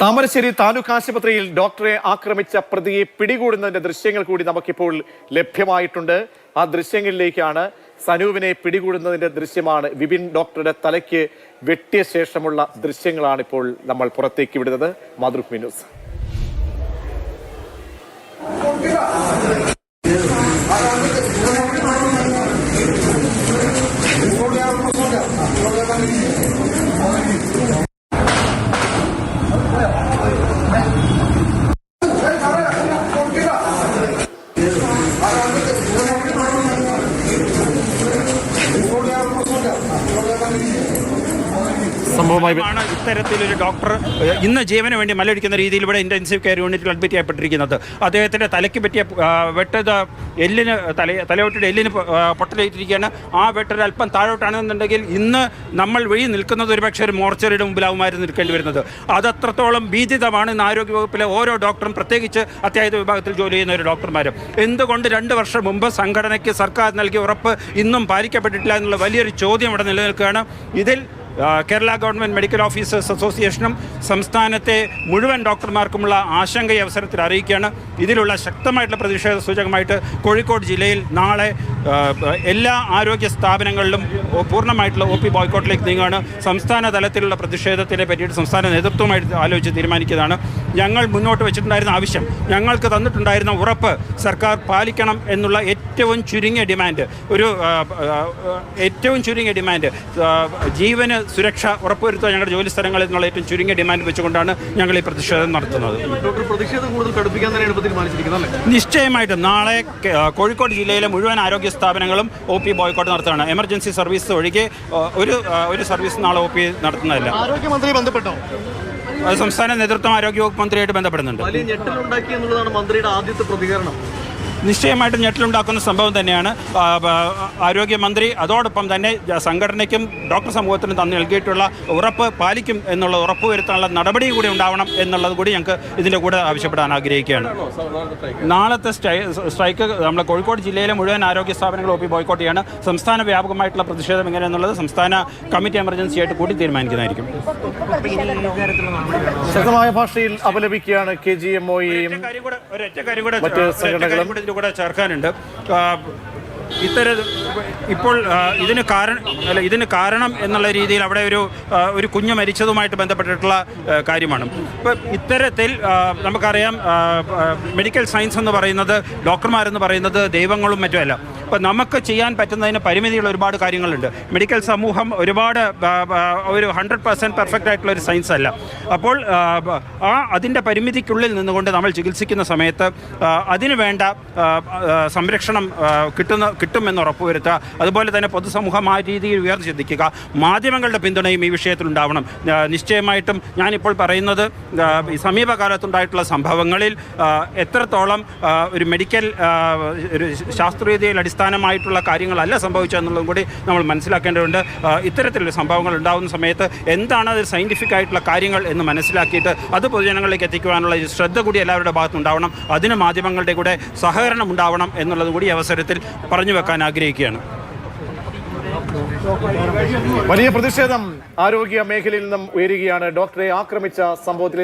താമരശ്ശേരി താലൂക്ക് ആശുപത്രിയിൽ ഡോക്ടറെ ആക്രമിച്ച പ്രതിയെ പിടികൂടുന്നതിന്റെ ദൃശ്യങ്ങൾ കൂടി നമുക്കിപ്പോൾ ലഭ്യമായിട്ടുണ്ട്. ആ ദൃശ്യങ്ങളിലേക്കാണ് സനൂവിനെ പിടികൂടുന്നതിന്റെ ദൃശ്യമാണ് വിപിൻ ഡോക്ടറുടെ തലയ്ക്ക് വെട്ടിയ ശേഷമുള്ള ദൃശ്യങ്ങളാണ് ഇപ്പോൾ നമ്മൾ പുറത്തേക്ക് വിടുന്നത്. മാതൃഭൂമി ന്യൂസ്. സംഭവമായി ഇത്തരത്തിലൊരു ഡോക്ടർ ഇന്ന് ജീവന് വേണ്ടി മല്ലടിക്കുന്ന രീതിയിൽ ഇവിടെ ഇന്റൻസീവ് കെയർ യൂണിറ്റിൽ അഡ്മിറ്റ് ചെയ്യപ്പെട്ടിരിക്കുന്നത്. അദ്ദേഹത്തിന്റെ തലയ്ക്ക് പറ്റിയ വെട്ടത് എല്ലിന് തല തലയോട്ടിയുടെ എല്ലിന് പൊട്ടലേറ്റിരിക്കുകയാണ് ആ വെട്ടൊരു അല്പം താഴോട്ടാണെന്നുണ്ടെങ്കിൽ ഇന്ന് നമ്മൾ വഴി നിൽക്കുന്നത് ഒരുപക്ഷെ ഒരു മോർച്ചറിയുടെ മുമ്പിലാവുമായിരുന്നു നിൽക്കേണ്ടി വരുന്നത്. അതത്രത്തോളം ഭീതിതമാണ് ഇന്ന് ആരോഗ്യവകുപ്പിലെ ഓരോ ഡോക്ടറും പ്രത്യേകിച്ച് അത്യാഹിത വിഭാഗത്തിൽ ജോലി ചെയ്യുന്ന ഒരു ഡോക്ടർമാരും എന്തുകൊണ്ട് രണ്ട് വർഷം മുമ്പ് സംഘടനയ്ക്ക് സർക്കാർ നൽകിയ ഉറപ്പ് ഇന്നും പാലിക്കപ്പെട്ടിട്ടില്ല എന്നുള്ള വലിയൊരു ചോദ്യം ഇവിടെ നിലനിൽക്കുകയാണ്. ഇതിൽ കേരള ഗവൺമെന്റ് മെഡിക്കൽ ഓഫീസേഴ്സ് അസോസിയേഷനും സംസ്ഥാനത്തെ മുഴുവൻ ഡോക്ടർമാർക്കുമുള്ള ആശങ്ക ഈ അവസരത്തിൽ അറിയിക്കുകയാണ്. ഇതിലുള്ള ശക്തമായിട്ടുള്ള പ്രതിഷേധ സൂചകമായിട്ട് കോഴിക്കോട് ജില്ലയിൽ നാളെ എല്ലാ ആരോഗ്യ സ്ഥാപനങ്ങളിലും പൂർണമായിട്ടുള്ള ഒ പി ബോയ്ക്കോട്ടിലേക്ക് നീങ്ങുകയാണ്. സംസ്ഥാന തലത്തിലുള്ള പ്രതിഷേധത്തിനെ പറ്റിയിട്ട് സംസ്ഥാന നേതൃത്വമായിട്ട് ആലോചിച്ച് തീരുമാനിക്കുന്നതാണ് ഞങ്ങൾ മുന്നോട്ട് വെച്ചിട്ടുണ്ടായിരുന്ന ആവശ്യം ഞങ്ങൾക്ക് തന്നിട്ടുണ്ടായിരുന്ന ഉറപ്പ് സർക്കാർ പാലിക്കണം എന്നുള്ള ഏറ്റവും ചുരുങ്ങിയ ഡിമാൻഡ് ഒരു ഏറ്റവും ചുരുങ്ങിയ ഡിമാൻഡ് ജീവന് സുരക്ഷ ഉറപ്പുവരുത്തുക ഞങ്ങളുടെ ജോലി സ്ഥലങ്ങളിൽ നിന്നുള്ള ഏറ്റവും ചുരുങ്ങിയ ഡിമാൻഡ് വെച്ചുകൊണ്ടാണ് ഞങ്ങൾ ഈ പ്രതിഷേധം നടത്തുന്നത്. നിശ്ചയമായിട്ടും നാളെ കോഴിക്കോട് ജില്ലയിലെ മുഴുവൻ ആരോഗ്യ സ്ഥാപനങ്ങളും ഒ പി ബോയ്ക്കോട്ട് നടത്തുകയാണ് എമർജൻസി സർവീസ് ഒഴികെ ഒരു ഒരു സർവീസ് നാളെ ഒ പി നടത്തുന്നതല്ല. ആരോഗ്യമന്ത്രി ബന്ധപ്പെട്ടോ? സംസ്ഥാന നേതൃത്വം ആരോഗ്യവകുപ്പ് മന്ത്രിയായിട്ട് ബന്ധപ്പെടുന്നുണ്ട്. വലിയ ഞെട്ടലുണ്ടാക്കി എന്നുള്ളതാണ് മന്ത്രിയുടെ ആദ്യത്തെ പ്രതികരണം. നിശ്ചയമായിട്ടും ഞെട്ടലുണ്ടാക്കുന്ന സംഭവം തന്നെയാണ്. ആരോഗ്യമന്ത്രി അതോടൊപ്പം തന്നെ സംഘടനയ്ക്കും ഡോക്ടർ സമൂഹത്തിനും തന്നു നൽകിയിട്ടുള്ള ഉറപ്പ് പാലിക്കും എന്നുള്ള ഉറപ്പ് വരുത്താനുള്ള നടപടി കൂടി ഉണ്ടാവണം എന്നുള്ളത് കൂടി ഞങ്ങൾക്ക് ഇതിന്റെ കൂടെ ആവശ്യപ്പെടാൻ ആഗ്രഹിക്കുകയാണ്. നാളത്തെ സ്ട്രൈക്ക് നമ്മുടെ കോഴിക്കോട് ജില്ലയിലെ മുഴുവൻ ആരോഗ്യ സ്ഥാപനങ്ങൾ ഒപ്പി ബോയ്ക്കോട്ട് ചെയ്യാണ്. സംസ്ഥാന വ്യാപകമായിട്ടുള്ള പ്രതിഷേധം എങ്ങനെയെന്നുള്ളത് സംസ്ഥാന കമ്മിറ്റി എമർജൻസി ആയിട്ട് കൂടി തീരുമാനിക്കുന്നതായിരിക്കും. ശക്തമായ ഭാഷയിൽ അപലപിക്കുകയാണ് കെ ജി എം ഒയും മറ്റ് സംഘടനകളും. കൂടെ ഇതിന്റെ കൂടെ ചേർക്കാനുണ്ട് ഇത്തരം ഇപ്പോൾ ഇതിന് കാരണം അല്ല ഇതിന് കാരണം എന്നുള്ള രീതിയിൽ അവിടെ ഒരു ഒരു കുഞ്ഞ് മരിച്ചതുമായിട്ട് ബന്ധപ്പെട്ടിട്ടുള്ള കാര്യമാണ്. ഇപ്പം ഇത്തരത്തിൽ നമുക്കറിയാം മെഡിക്കൽ സയൻസ് എന്ന് പറയുന്നത് ഡോക്ടർമാരെന്ന് പറയുന്നത് ദൈവങ്ങളും മറ്റുമല്ല. അപ്പം നമുക്ക് ചെയ്യാൻ പറ്റുന്നതിന് പരിമിതിയുള്ള ഒരുപാട് കാര്യങ്ങളുണ്ട്. മെഡിക്കൽ സമൂഹം ഒരുപാട് ഒരു ഹൺഡ്രഡ് പെർസെന്റ് പെർഫെക്റ്റ് ആയിട്ടുള്ള ഒരു സയൻസ് അല്ല. അപ്പോൾ ആ, അതിന്റെ പരിമിതിക്കുള്ളിൽ നിന്നുകൊണ്ട് നമ്മൾ ചികിത്സിക്കുന്ന സമയത്ത് അതിന് വേണ്ട സംരക്ഷണം കിട്ടുന്ന കിട്ടുമെന്ന് ഉറപ്പുവരുത്തുക. അതുപോലെ തന്നെ പൊതുസമൂഹം ആ രീതിയിൽ ഉയർന്നു ചിന്തിക്കുക മാധ്യമങ്ങളുടെ പിന്തുണയും ഈ വിഷയത്തിൽ ഉണ്ടാവണം നിശ്ചയമായിട്ടും ഞാനിപ്പോൾ പറയുന്നത് സമീപകാലത്തുണ്ടായിട്ടുള്ള സംഭവങ്ങളിൽ എത്രത്തോളം ഒരു മെഡിക്കൽ ഒരു ശാസ്ത്രീയതയിൽ അടിസ്ഥാനമായിട്ടുള്ള കാര്യങ്ങളല്ല സംഭവിച്ചതെന്നുള്ളതും കൂടി നമ്മൾ മനസ്സിലാക്കേണ്ടതുണ്ട്. ഇത്തരത്തിലുള്ള സംഭവങ്ങൾ ഉണ്ടാകുന്ന സമയത്ത് എന്താണ് അത് സയന്റിഫിക് ആയിട്ടുള്ള കാര്യങ്ങൾ എന്ന് മനസ്സിലാക്കിയിട്ട് അത് പൊതുജനങ്ങളിലേക്ക് എത്തിക്കുവാനുള്ള ഒരു ശ്രദ്ധ കൂടി എല്ലാവരുടെ ഭാഗത്തുണ്ടാവണം അതിന് മാധ്യമങ്ങളുടെ കൂടെ സഹകരണം ഉണ്ടാവണം എന്നുള്ളത് കൂടി അവസരത്തിൽ പറഞ്ഞു വെക്കാൻ ആഗ്രഹിക്കുകയാണ്. വലിയ പ്രതിഷേധം ആരോഗ്യ മേഖലയിൽ നിന്നും ഉയരുകയാണ്. ഡോക്ടറെ ആക്രമിച്ച സംഭവത്തിൽ